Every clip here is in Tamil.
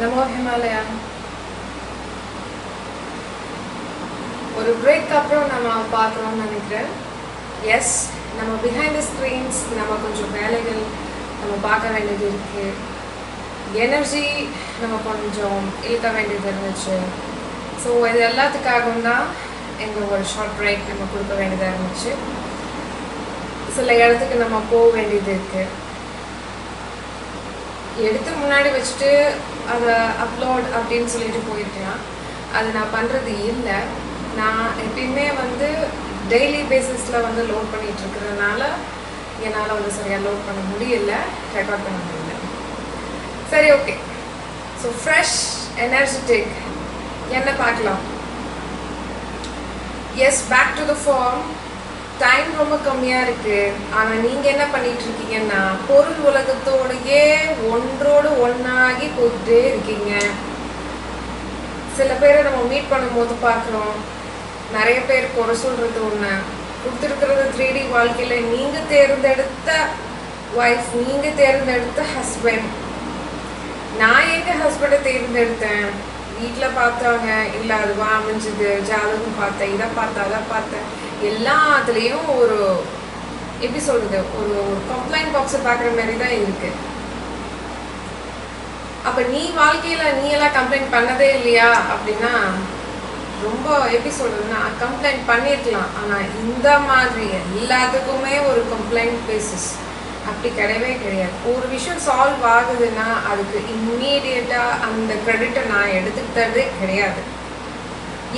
நமோ ஹிமாலயா ஒரு பிரேக் அப்புறம் நம்ம பார்க்குறோம்னு நினைக்கிறேன். எஸ் நம்ம பிஹைண்ட் த ஸ்க்ரீன்ஸ் நம்ம கொஞ்சம் வேலைகள் நம்ம பார்க்க வேண்டியது இருக்குது எனர்ஜி நம்ம கொஞ்சம் இழுக்க வேண்டியது இருந்துச்சு. ஸோ இது எல்லாத்துக்காகவும் தான் எங்கள் ஒரு ஷார்ட் பிரேக் நம்ம கொடுக்க வேண்டியதாக இருந்துச்சு. சில இடத்துக்கு நம்ம போக வேண்டியது இருக்குது எடுத்து முன்னாடி வச்சுட்டு அதை அப்லோட் அப்படின்னு சொல்லிட்டு போயிருக்கலாம் அது நான் பண்ணுறது இல்லை. நான் எப்பயுமே வந்து டெய்லி பேசிஸில் வந்து லோட் பண்ணிட்டு இருக்கிறதுனால என்னால் வந்து சரியாக லோட் பண்ண முடியல ரெக்கார்ட் பண்ண முடியல. சரி ஓகே ஸோ ஃப்ரெஷ் எனர்ஜெட்டிக் என்ன பார்க்கலாம்? Yes back to the farm time ரொம்ப கம்மியாக இருக்கு. ஆனால் நீங்கள் என்ன பண்ணிட்டு இருக்கீங்கன்னா பொருள் உலகத்தோடையே ஒன்றோடு ஒன்றாகி போயிட்டே இருக்கீங்க. சில பேரை நம்ம மீட் பண்ணும்போது பார்க்குறோம். நிறைய பேர் குறை சொல்கிறது ஒன்று கொடுத்துருக்கிறது த்ரீ டி வாழ்க்கையில் நீங்கள் தேர்ந்தெடுத்த ஒய்ஃப் நீங்கள் தேர்ந்தெடுத்த ஹஸ்பண்ட் நான் எங்கள் ஹஸ்பண்டை தேர்ந்தெடுத்தேன்? வீட்டில் பார்த்தாங்க. இல்லை அதுவா அமைஞ்சது. ஜாதகம் பார்த்தேன். இதை பார்த்தேன் அதை பார்த்தேன். எல்லாத்துலேயும் ஒரு எப்படி சொல்கிறது ஒரு ஒரு கம்ப்ளைண்ட் பாக்ஸை பார்க்குற மாதிரி தான் இருக்கு. அப்போ நீ வாழ்க்கையில் நீ எல்லாம் கம்ப்ளைண்ட் பண்ணதே இல்லையா? அப்படின்னா ரொம்ப எப்படி சொல்கிறதுன்னா கம்ப்ளைண்ட் பண்ணியிருக்கலாம் ஆனால் இந்த மாதிரி எல்லாத்துக்குமே ஒரு கம்ப்ளைண்ட் பேசிஸ் அப்படி கிடையவே கிடையாது. ஒரு விஷயம் சால்வ் ஆகுதுன்னா அதுக்கு இம்மீடியட்டாக அந்த க்ரெடிட்டை நான் எடுத்துக்கிட்டதே கிடையாது.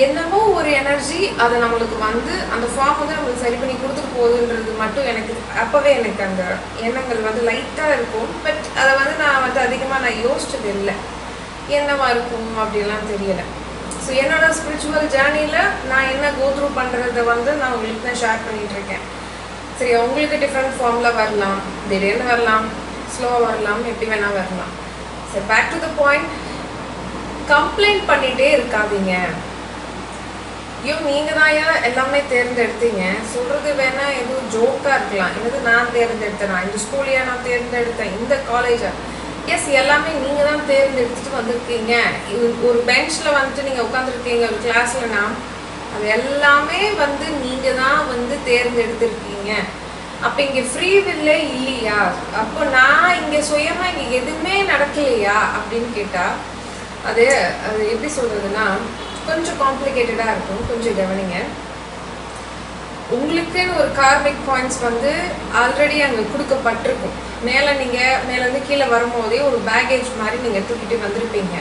என்னவோ ஒரு எனர்ஜி அது நம்மளுக்கு வந்து அந்த ஃபார்ம் வந்து நம்மளுக்கு சரி பண்ணி கொடுத்துட்டு போகுதுன்றது மட்டும் எனக்கு அப்போவே எனக்கு அந்த எண்ணங்கள் வந்து லைட்டாக இருக்கும். பட் அதை வந்து நான் வந்து அதிகமாக நான் யோசிச்சது இல்லை. என்னவா இருக்கும் அப்படிலாம் தெரியலை. ஸோ என்னோட ஸ்பிரிச்சுவல் ஜேர்னியில் நான் என்ன கோத்ரூ பண்ணுறத வந்து நான் உங்களுக்கு தான் ஷேர் பண்ணிகிட்டு இருக்கேன். சரி உங்களுக்கு டிஃப்ரெண்ட் ஃபார்மில் வரலாம். திடீர்னு வரலாம். ஸ்லோவாக வரலாம். எப்படி வேணால் வரலாம். சரி back to the point complaint பண்ணிகிட்டே இருக்காதீங்க. ஐயோ நீங்கள் தான் ஏன் எல்லாமே தேர்ந்தெடுத்தீங்க. சொல்கிறது வேணா எதுவும் ஜோக்காக இருக்கலாம். என்னது நான் தேர்ந்தெடுத்தேன்? நான் இந்த ஸ்கூலையா நான் தேர்ந்தெடுத்தேன் இந்த காலேஜா எஸ் எல்லாமே நீங்கள் தான் தேர்ந்தெடுத்துட்டு வந்திருக்கீங்க. ஒரு பெஞ்சில் வந்துட்டு நீங்கள் உட்காந்துருக்கீங்க ஒரு கிளாஸ்லனா அது எல்லாமே வந்து நீங்கள் தான் வந்து தேர்ந்தெடுத்திருக்கீங்க. அப்போ இங்கே ஃப்ரீ வில்லே இல்லையா? அப்போ நான் இங்கே சுயமாக இங்கே எதுவுமே நடக்கலையா? அப்படின்னு கேட்டால் அது அது எப்படி சொல்றதுன்னா கொஞ்சம் காம்ப்ளிகேட்டடாக இருக்கும். கொஞ்சம் கவனிங்க. உங்களுக்குன்னு ஒரு கார்மிக் பாயிண்ட்ஸ் வந்து ஆல்ரெடி அங்கே கொடுக்கப்பட்டிருக்கும். மேலே நீங்கள் மேலேருந்து கீழே வரும்போதே ஒரு பேகேஜ் மாதிரி நீங்கள் தூக்கிட்டு வந்திருப்பீங்க.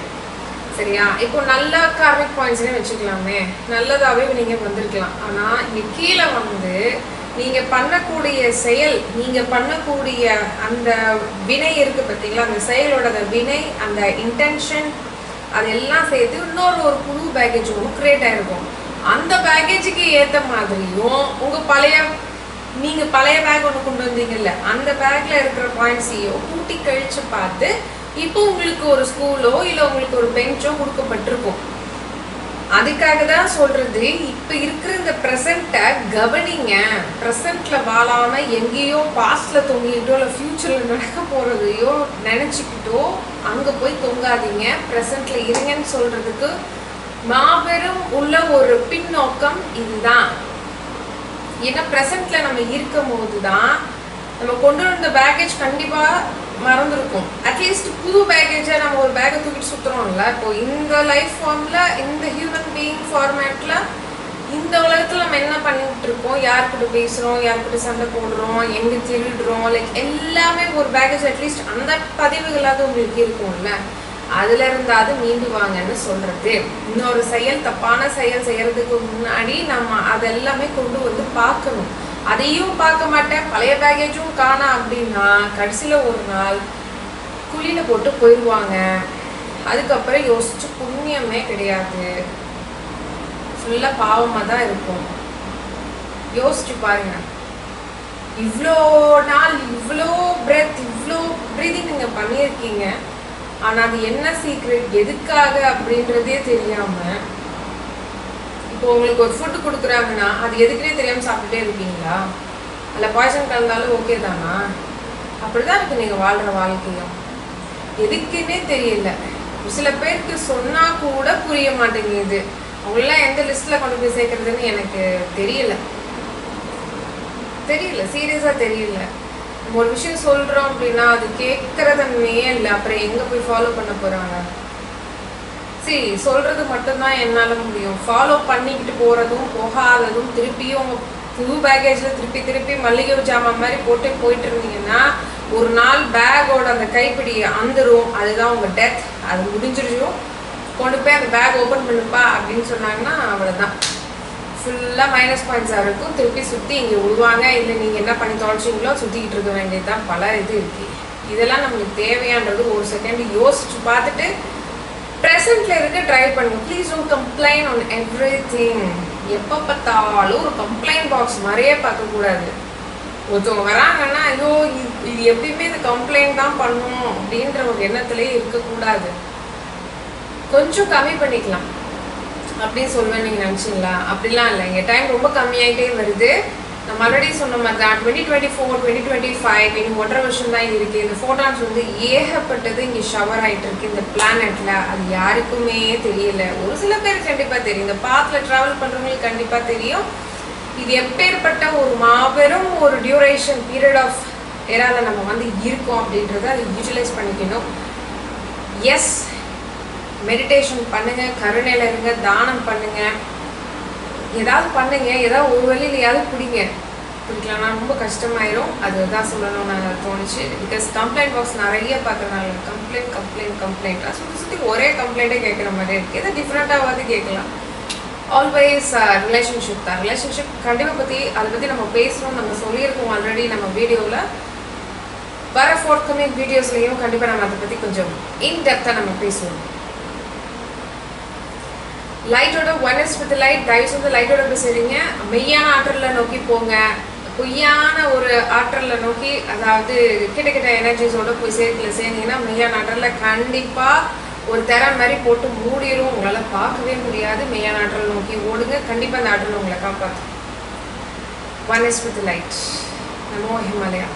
சரியா? இப்போ நல்ல கார்மிக் பாயிண்ட்ஸ்னே வச்சுக்கலாமே. நல்லதாகவே நீங்கள் வந்திருக்கலாம். ஆனால் இங்கே கீழே வந்து நீங்கள் பண்ணக்கூடிய செயல் நீங்கள் பண்ணக்கூடிய அந்த வினை இருக்குது பார்த்தீங்களா? அந்த செயலோட அந்த வினை அந்த இன்டென்ஷன் அதெல்லாம் சேர்த்து இன்னொரு ஒரு புது பேக்கேஜ் ஒன்று க்ரியேட் ஆகிருக்கும் அந்த பேக்கேஜுக்கு ஏற்ற மாதிரியும் உங்கள் பழைய நீங்கள் பழைய பேக் ஒன்று கொண்டு வந்தீங்கல்ல அந்த பேக்கில் இருக்கிற பாயிண்ட்ஸையோ கூட்டி கழித்து பார்த்து இப்போ உங்களுக்கு ஒரு ஸ்கூலோ இல்லை உங்களுக்கு ஒரு பெஞ்சோ கொடுக்கப்பட்டிருக்கும். அதுக்காக தான் சொல்றது இப்போ இருக்கிற இந்த ப்ரெசண்ட்டை கவனிங்க. ப்ரெசண்ட்ல வாழாம எங்கேயோ பாஸ்ட்ல தொங்கிட்டோ இல்லை ஃபியூச்சர்ல நடக்க போறதையோ நினைச்சுக்கிட்டோ அங்க போய் தொங்காதீங்க. ப்ரெசண்ட்ல இருங்கன்னு சொல்றதுக்கு மாபெரும் உள்ள ஒரு பின்னோக்கம் இதுதான். ஏன்னா ப்ரெசண்ட்ல நம்ம இருக்கும் போது தான் நம்ம கொண்டு வந்த பேக்கேஜ் கண்டிப்பா மறந்துருக்கும். அட்லீஸ்ட் புது பேக் பேக்கை இப்போ இந்த லைஃப் ஃபார்மில் இந்த ஹியூமன் பீயிங் ஃபார்மேட்டில் இந்த உலகத்தில் நம்ம என்ன பண்ணிட்டு இருக்கோம் யார்கிட்ட பேசுகிறோம் யார்கிட்ட சண்டை போடுறோம்? எங்கே திருடுறோம்? லைக் எல்லாமே ஒரு பேக்கேஜ் அட்லீஸ்ட் அந்த பதிவுகளாவது உங்களுக்கு இருக்கும்ல. அதுல இருந்தாது மீண்டு வாங்கன்னு சொல்றது. இன்னொரு செயல் தப்பான செயல் செய்யறதுக்கு முன்னாடி நம்ம அதெல்லாமே கொண்டு வந்து பார்க்கணும். அதையும் பார்க்க மாட்டேன். பழைய பேக்கேஜும் காணா அப்படின்னா கடைசியில் ஒரு நாள் குழியில் போட்டு போயிடுவாங்க அதுக்கப்புறம் யோசிச்சு புண்ணியமே கிடையாது. ஃபுல்லாக பாவமாக தான் இருக்கும். யோசிச்சு பாருங்க. இவ்வளோ நாள் இவ்வளோ பிரெத் இவ்வளோ ப்ரீதிங் நீங்கள் பண்ணியிருக்கீங்க. ஆனால் அது என்ன சீக்ரெட் எதுக்காக அப்படின்றதே தெரியாமல் இப்போ உங்களுக்கு ஒரு ஃபுட்டு கொடுக்குறாங்கன்னா அது எதுக்குனே தெரியாமல் சாப்பிட்டுட்டே இருக்கீங்களா? அதில் பாய்சன் கலந்தாலும் ஓகே தானா? அப்படிதான் இருக்கு நீங்கள் வாழ்கிற வாழ்க்கையும். எதுக்குன்னே தெரியல. சில பேருக்கு சொன்னா கூட புரிய மாட்டேங்குது. அவங்களாம் எந்த லிஸ்ட்ல கொண்டு போய் சேர்க்கறதுன்னு எனக்கு தெரியல. தெரியல சீரியஸா தெரியல. நம்ம ஒரு விஷயம் சொல்றோம் அப்படின்னா அது கேட்கறதன்மையே இல்லை அப்புறம் எங்க போய் ஃபாலோ பண்ண போறாங்க? சரி சொல்றது மட்டும்தான் என்னால முடியும். ஃபாலோ பண்ணிக்கிட்டு போறதும் போகாததும் திருப்பியும் புது பேக்கேஜ்ல திருப்பி திருப்பி மல்லிகை ஜாமான் மாதிரி போட்டு போயிட்டு இருந்தீங்கன்னா ஒரு நாள் பேக்கோட அந்த கைப்பிடி அந்துரும் அதுதான் உங்க டெத் அது முடிஞ்சிருச்சும். கொண்டு போய் அந்த பேக் ஓப்பன் பண்ணுப்பா அப்படின்னு சொன்னாங்கன்னா அவ்வளோதான் ஃபுல்லாக மைனஸ் பாயிண்ட்ஸாக இருக்கும். திருப்பி சுற்றி இங்கே விடுவாங்க இல்லை நீங்கள் என்ன பண்ணி தொலைச்சிங்களோ சுற்றிக்கிட்டு இருக்க வேண்டியது தான் பல இது இருக்குது இதெல்லாம் நம்மளுக்கு தேவையான்றது ஒரு செகண்ட் யோசிச்சு பார்த்துட்டு ப்ரெசென்ட்ல இருக்க ட்ரை பண்ணுங்க. Please don't complaint on everything எப்போ பார்த்தாலும் ஒரு கம்ப்ளைண்ட் பாக்ஸ் மாதிரியே பார்க்கக்கூடாது. ஒருத்தவங்க வராங்கன்னா ஐயோ இது எப்பயுமே இது கம்ப்ளைண்ட் தான் பண்ணும் அப்படின்ற ஒரு எண்ணத்திலே இருக்கக்கூடாது. கொஞ்சம் கம்மி பண்ணிக்கலாம். அப்படின்னு சொல்லுவேன் நீங்கள் நினச்சிங்களா? அப்படிலாம் இல்லை. எங்கள் டைம் ரொம்ப கம்மியாயிட்டே வருது. நம்ம ஆல்ரெடி சொன்ன மாதிரி தான் twenty twenty four twenty twenty five இன்னும் ஒன்றரை வருஷம் தான் இருக்குது இந்த ஃபோட்டான்ஸ் வந்து ஏகப்பட்டது இங்கே ஷவர் ஆகிட்டு இருக்கு. இந்த பிளானெட்டில் அது யாருக்குமே தெரியல. ஒரு சில பேருக்கு கண்டிப்பாக தெரியும். இந்த பாத்தில் ட்ராவல் பண்ணுறவங்களுக்கு கண்டிப்பாக தெரியும். இது எப்பேற்பட்ட ஒரு மாபெரும் ஒரு டியூரேஷன் பீரியட் ஆஃப் ஏரால நம்ம வந்து இருக்கோம் அப்படின்றத அதை யூட்டிலைஸ் பண்ணிக்கணும். எஸ் மெடிடேஷன் பண்ணுங்க கருணையில் இருங்க தானம் பண்ணுங்க. ஏதாவது பண்ணுங்க ஏதாவது ஒரு வழியிலையாவது பிடிங்க. பிடிக்கலன்னா ரொம்ப கஷ்டமாயிரும். அதுதான் சொல்லணும்னு நான் தோணுச்சு. பிகாஸ் கம்ப்ளைண்ட் பாக்ஸ் நிறைய பார்க்குறதுனால கம்ப்ளைண்ட் கம்ப்ளைண்ட் கம்ப்ளைண்ட் சுற்றி சுற்றி ஒரே கம்ப்ளைண்ட்டே கேட்குற மாதிரி இருக்குது எதாவது டிஃப்ரெண்ட்டாவது கேட்கலாம். ஆல்வேஸ் ரிலேஷன்ஷிப் uh, தான். ரிலேஷன்ஷிப் கண்டிப்பாக பற்றி அதை பற்றி நம்ம பேசுகிறோம் நம்ம சொல்லியிருக்கோம் ஆல்ரெடி நம்ம வீடியோவில் வர ஃபோர்த் கமிங் வீடியோஸ்லேயும் கண்டிப்பாக நம்ம அதை பற்றி கொஞ்சம் இன்டெப்த்தாக நம்ம பேசுவோம். லைட்டோட ஒன் இஸ் வித் லைட் தயவு செஞ்சு லைட்டோட பேசுறீங்க மெய்யான ஆற்றலை நோக்கி போங்க. பொய்யான ஒரு ஆற்றலை நோக்கி அதாவது கிட்ட கிட்ட எனர்ஜிஸோட போய் சேர்க்கல சேர்ந்தீங்கன்னா மெய்யான ஆற்றலில் கண்டிப்பாக ஒரு திற மாதிரி போட்டு மூடிரும். உங்களால் பார்க்கவே முடியாது. மெய்யான ஆற்றல் நோக்கி ஓடுங்க. கண்டிப்பாக அந்த ஆற்றல் உங்களை காப்பாற்றும் one is with light Namo Himalaya.